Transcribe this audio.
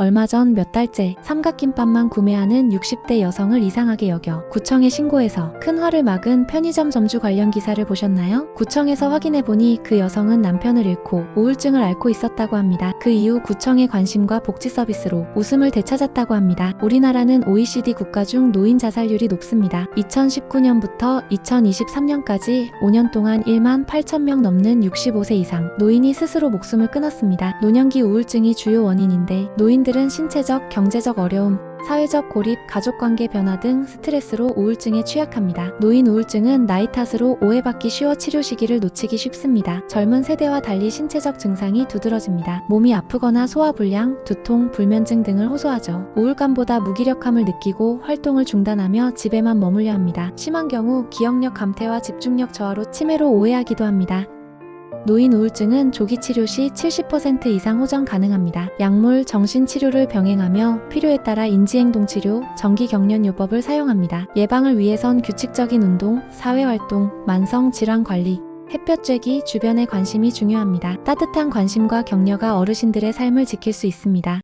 얼마 전 몇 달째 삼각김밥만 구매하는 60대 여성을 이상하게 여겨 구청에 신고해서 큰 화를 막은 편의점 점주 관련 기사를 보셨나요? 구청에서 확인해 보니 그 여성은 남편을 잃고 우울증을 앓고 있었다고 합니다. 그 이후 구청의 관심과 복지 서비스로 웃음을 되찾았다고 합니다. 우리나라는 OECD 국가 중 노인 자살률이 높습니다. 2019년부터 2023년까지 5년 동안 1만 8천 명 넘는 65세 이상 노인이 스스로 목숨을 끊었습니다. 노년기 우울증이 주요 원인인데 노인들 은 신체적, 경제적 어려움, 사회적 고립, 가족관계 변화 등 스트레스로 우울증에 취약합니다. 노인 우울증은 나이 탓으로 오해받기 쉬워 치료 시기를 놓치기 쉽습니다. 젊은 세대와 달리 신체적 증상이 두드러집니다. 몸이 아프거나 소화불량, 두통, 불면증 등을 호소하죠. 우울감보다 무기력함을 느끼고 활동을 중단하며 집에만 머물려 합니다. 심한 경우 기억력 감퇴와 집중력 저하로 치매로 오해하기도 합니다. 노인 우울증은 조기 치료 시 70% 이상 호전 가능합니다. 약물, 정신 치료를 병행하며 필요에 따라 인지행동 치료, 정기 경련 요법을 사용합니다. 예방을 위해선 규칙적인 운동, 사회 활동, 만성 질환 관리, 햇볕 쬐기, 주변의 관심이 중요합니다. 따뜻한 관심과 격려가 어르신들의 삶을 지킬 수 있습니다.